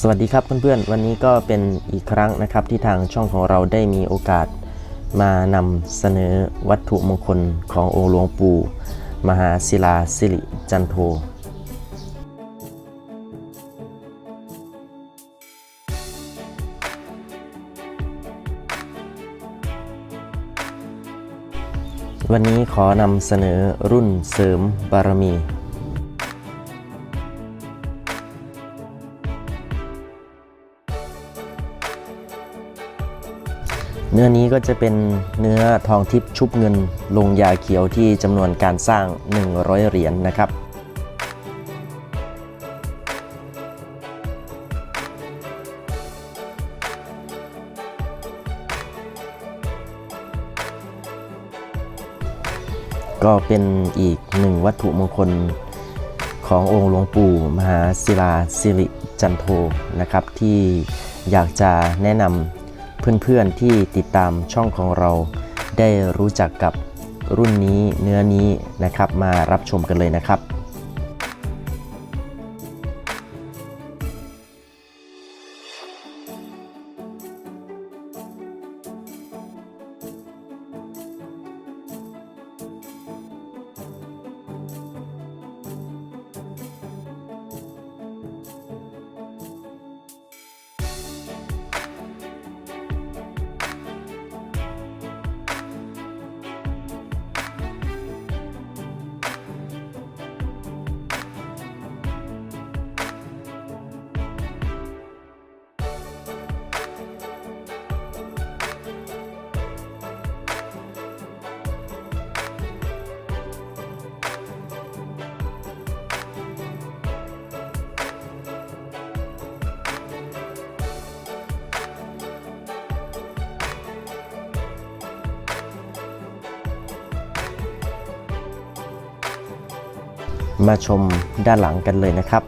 สวัสดีครับเพื่อนๆ วันนี้ก็เป็นอีกครั้งนะครับที่ทางช่องของเราได้มีโอกาสมานำเสนอวัตถุมงคลขององค์หลวงปู่ มหาศิลาสิริจันโทวันนี้ขอนำเสนอรุ่นเสริมบารมี เนื้อนี้ก็จะเป็นเนื้อทองทิพย์ชุบเงินลงยาเขียวที่จำนวนการสร้าง 100 เหรียญนนะครับก็เป็นอีกหนึ่งวัตถุมงคลขององค์หลวงปู่มหาศิลาสิริจันโทนะครับ ที่อยากจะแนะนำ เพื่อนๆที่ติดตามช่องของเรา ได้รู้จักกับรุ่นนี้เนื้อนี้นะครับ มารับชมกันเลยนะครับ มาชมด้านหลังกันเลยนะครับ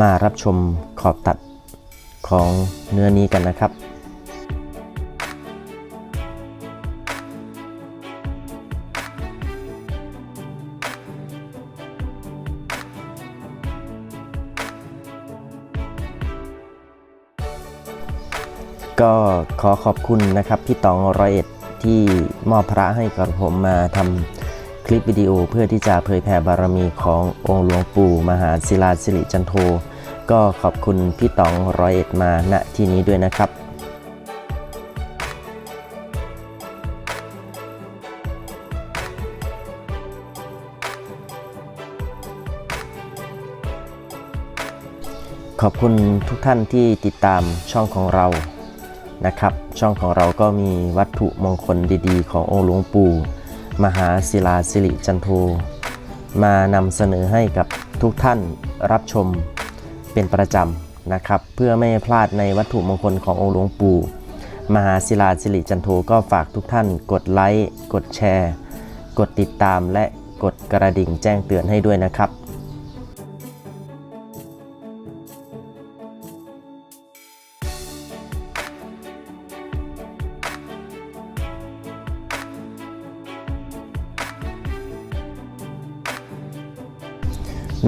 มารับชมขอบตัดของเนื้อนี้กันนะครับ ก็ขอขอบคุณนะครับพี่ตองร้อยเอ็ดที่มอบพระให้กับผมมาทำ ลิปวิดีโอเพื่อที่จะเผยแผ่บารมีขององค์หลวงปู่มหาศิลาสิริจันโท ก็ขอบคุณพี่ตองร้อยเอ็ดมาณที่นี้ด้วยนะครับขอบคุณทุกท่านที่ติดตามช่องของเรานะครับ ช่องของเราก็มีวัตถุมงคลดีๆ ขององค์หลวงปู่ มหาศิลาสิริจันโทมานำเสนอให้กับทุกท่านรับชมเป็นประจำนะครับ เพื่อไม่พลาดในวัตถุมงคลขององค์หลวงปู่ มหาศิลาสิริจันโทก็ฝากทุกท่าน กดไลค์ กดแชร์ กดติดตามและกดกระดิ่งแจ้งเตือนให้ด้วยนะครับ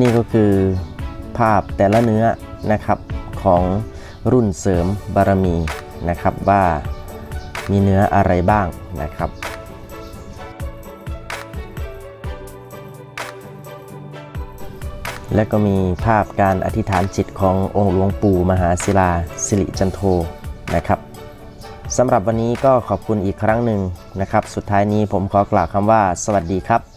นี่ก็คือภาพแต่ละเนื้อนะครับของรุ่นเสริมบารมีนะครับว่ามีเนื้ออะไรบ้างนะครับและก็มีภาพการอธิษฐานจิตขององค์หลวงปู่มหาศิลาสิริจันโทนะครับสำหรับวันนี้ก็ขอบคุณอีกครั้งหนึ่งนะครับ สุดท้ายนี้ผมขอกล่าวคำว่า สวัสดีครับ